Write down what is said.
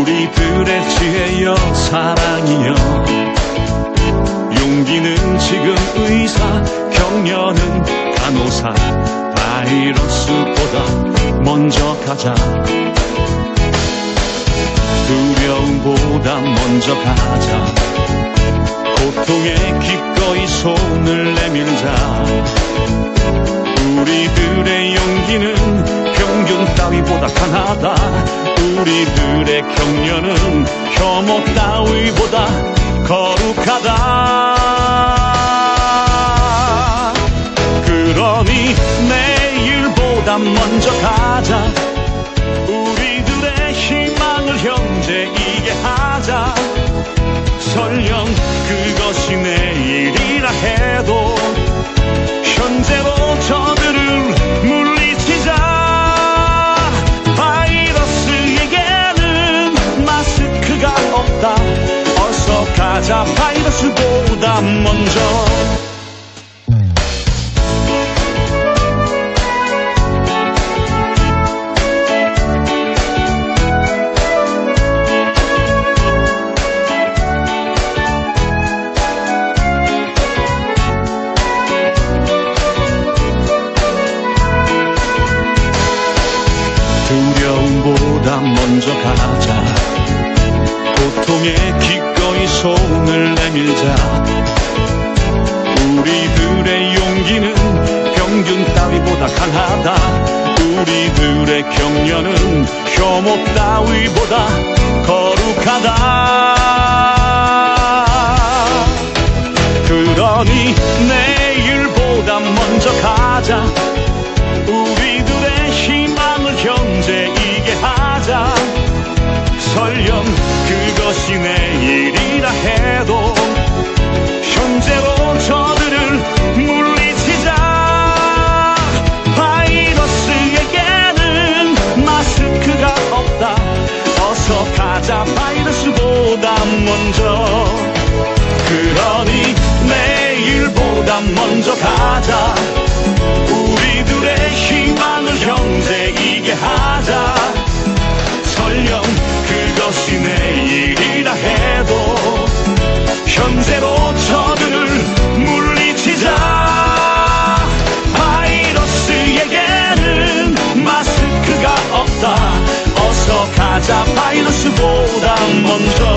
우리들의 지혜여 사랑이여. 용기는 지금 의사 격려는 간호사. 바이러스보다 먼저 가자. 두려움보다 먼저 가자. 고통에 기꺼이 손을 내밀자 우리들의 용기는 평균 따위보다 강하다. 우리들의 격려는 혐오 따위보다 거룩하다. 그러니 내일보다 먼저 가자 가자. 바이러스보다 먼저. 두려움보다 먼저 가자. 고통에 기꺼이 손 평균 따위보다 강하다. 우리들의 격려는 혐오 따위보다 거룩하다. 그러니 내일보다 먼저 가자. 우리들의 희망을 형제이게 하자. 설령 그것이 내일이라 해 바이러스보다 먼저. 그러니 내일보다 먼저 가자. 우리들의 희망을 형제이게 하자. 설령 그것이 내일이라 해도 현재로 someone's